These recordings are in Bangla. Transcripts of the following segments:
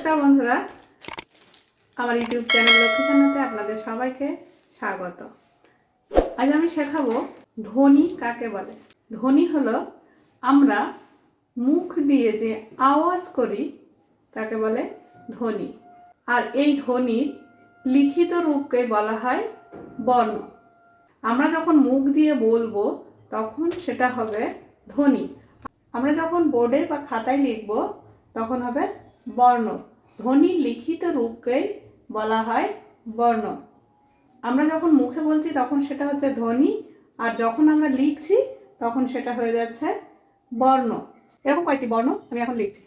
নমস্কার বন্ধুরা। আমার ইউটিউব চ্যানেল লক্ষ্মী জানাতে আপনাদের সবাইকে স্বাগত। আজ আমি শেখাবো ধ্বনি কাকে বলে? ধ্বনি হলো আমরা মুখ দিয়ে যে আওয়াজ করি, তাকে বলে ধ্বনি। আর এই ধ্বনির লিখিত রূপকে বলা হয় বর্ণ। আমরা যখন মুখ দিয়ে বলব, তখন সেটা হবে ধ্বনি। আমরা যখন বোর্ডে বা খাতায় লিখব, তখন হবে বর্ণ। ধ্বনির লিখিত রূপকেই বলা হয় বর্ণ। আমরা যখন মুখে বলছি তখন সেটা হচ্ছে ধ্বনি, আর যখন আমরা লিখছি তখন সেটা হয়ে যাচ্ছে বর্ণ। এরকম কয়েকটি বর্ণ আমি এখন লিখছি।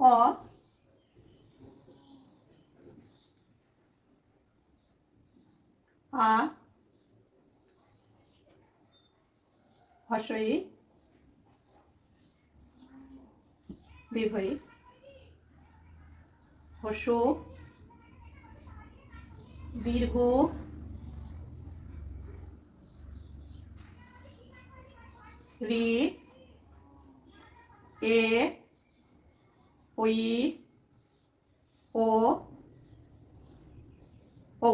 অ, আ হর্ষই দীর্ঘই হর্ষ দীর্ঘ রি এ ওই ও ও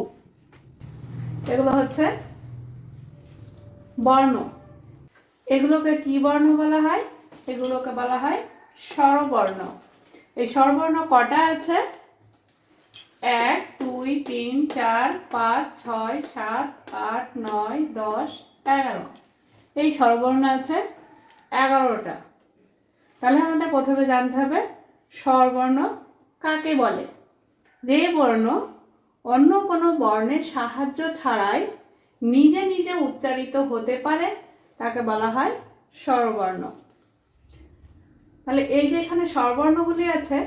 এগুলো হচ্ছে বর্ণ। এগুলোকে কি বর্ণ বলা হয়? এগুলোকে বলা হয় স্বরবর্ণ। এই স্বরবর্ণ কটা আছে? এক, দুই, তিন, চার, পাঁচ, ছয়, সাত, আট, নয়, দশ, এগারো। এই স্বরবর্ণ আছে এগারোটা। তাহলে আমাদের প্রথমে জানতে হবে স্বরবর্ণ কাকে বলে? যে বর্ণ অন্য কোনো বর্ণের সাহায্য ছাড়াই নিজে নিজে উচ্চারিত হতে পারে তাকে বলা হয় স্বরবর্ণ। তাহলে এই যে এখানে স্বরবর্ণগুলি আছে,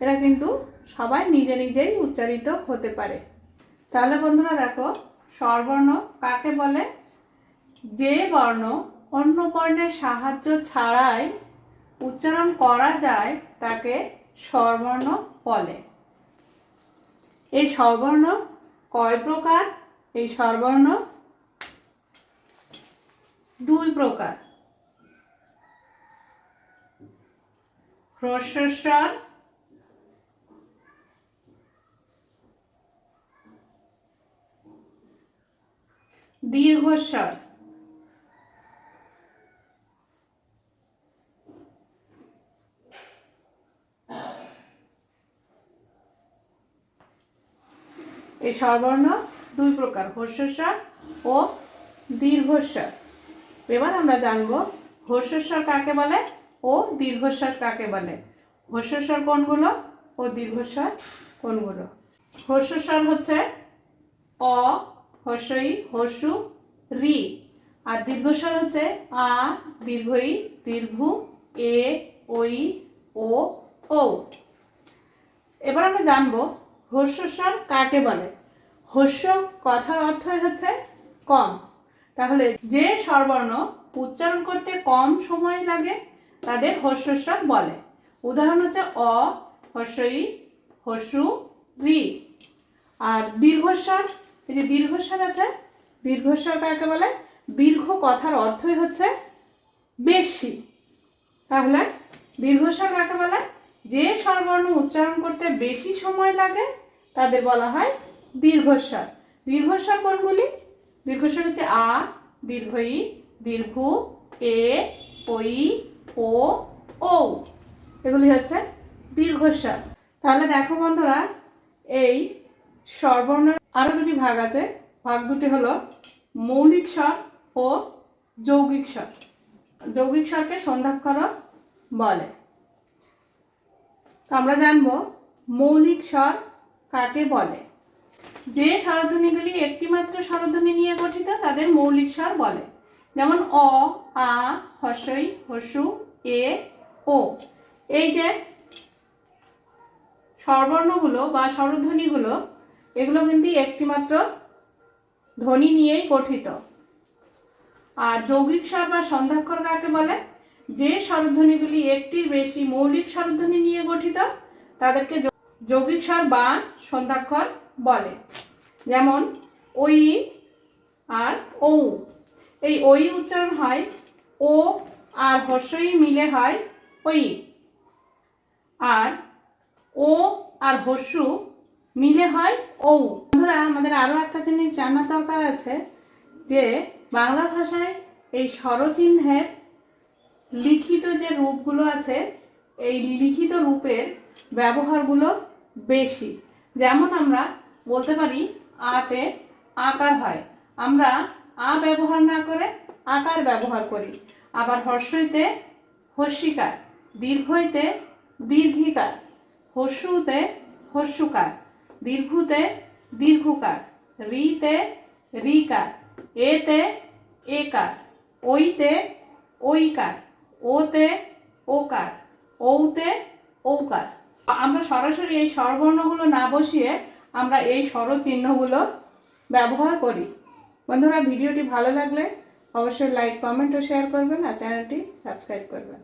এরা কিন্তু সবাই নিজে নিজেই উচ্চারিত হতে পারে। তাহলে বন্ধুরা দেখো, স্বরবর্ণ কাকে বলে? যে বর্ণ অন্য বর্ণের সাহায্য ছাড়াই উচ্চারণ করা যায়, তাকে স্বরবর্ণ বলে। এই স্বরবর্ণ কয় প্রকার? এই স্বরবর্ণ দুই প্রকার। হ্রস্বস্বর দীর্ঘস্বর। এই স্বরবর্ণ দুই প্রকার হর্ষস্বর ও দীর্ঘস্বর। এবার আমরা জানব হর্ষস্বর কাকে বলে ও দীর্ঘস্বর কাকে বলে? হর্ষস্বর কোনগুলো ও দীর্ঘস্বর কোনগুলো? হর্ষস্বর হচ্ছে অ হর্ষই হর্ষু রি। আর দীর্ঘস্বর হচ্ছে আ, দীর্ঘই, দীর্ঘ, এ, ওই, ও ও এবার আমরা জানব হর্ষস্বর কাকে বলে? হর্ষ কথার অর্থই হচ্ছে কম। তাহলে যে স্বরবর্ণ উচ্চারণ করতে কম সময় লাগে, তাদের হর্ষস্বর বলে। উদাহরণ হচ্ছে অ, হর্ষই, হর্ষু, রি। আর দীর্ঘস্বর, এই যে দীর্ঘস্বর আছে, দীর্ঘস্বর কাকে বলে? দীর্ঘ কথার অর্থই হচ্ছে বেশি। তাহলে দীর্ঘস্বর কাকে বলে? যে স্বরবর্ণ উচ্চারণ করতে বেশি সময় লাগে, তাদের বলা হয় দীর্ঘস্বর। দীর্ঘস্বর কোনগুলি? দীর্ঘস্বর হচ্ছে আ দীর্ঘ ই দীর্ঘ, এ ওই ও ও এগুলি হচ্ছে দীর্ঘস্বর। তাহলে দেখো বন্ধুরা, এই স্বরবর্ণের আরও দুটি ভাগ আছে। ভাগ দুটি হলো মৌলিক স্বর ও যৌগিক স্বর। যৌগিক স্বরকে সন্ধ্যাক্ষর বলে। তো আমরা জানব মৌলিক স্বর কাকে বলে। যে স্বরধ্বনিগুলি একটিমাত্র স্বরধ্বনি নিয়ে গঠিত, তাদের মৌলিক স্বর বলে। যেমন অ, আ, হসই, হসু, এ, ও। এই যে স্বরবর্ণগুলো বা স্বরধ্বনিগুলো, এগুলো কিন্তু একটিমাত্র ধ্বনি নিয়েই গঠিত। আর যৌগিক স্বর বা সন্ধ্যাক্ষর কাকে বলে? যে স্বরধ্বনিগুলি একটির বেশি মৌলিক স্বরধ্বনি নিয়ে গঠিত, তাদেরকে যৌগিক স্বর বা সন্ধ্যাক্ষর বলে। যেমন ওই আর ঔ। এই ওই উচ্চারণ হয় ও আর হর্ষই মিলে হয় ওই আর ও আর হর্ষু মিলে হয় ঔ। বন্ধুরা, আমাদের আরও একটা জিনিস জানার দরকার আছে যে বাংলা ভাষায় এই স্বরচিহ্নের লিখিত যে রূপগুলো আছে, এই লিখিত রূপের ব্যবহারগুলো বেশি। যেমন আমরা বলতে পারি আতে আকার হয়। আমরা আ ব্যবহার না করে আকার ব্যবহার করি। আবার হর্ষইতে হর্ষিকার, দীর্ঘইতে দীর্ঘিকার, হর্ষুতে হর্ষুকার, দীর্ঘুতে দীর্ঘকার, রিতে রিকার, এতে একার ওইতে ওইকার ওতে ওকার, ঔতে ঔকার। আমরা সরাসরি এই স্বরবর্ণগুলো না বসিয়ে আমরা এই স্বরচিহ্নগুলো ব্যবহার করি। বন্ধুরা, ভিডিওটি ভালো লাগলে অবশ্যই লাইক কমেন্ট ও শেয়ার করবেন আর চ্যানেলটি সাবস্ক্রাইব করবেন।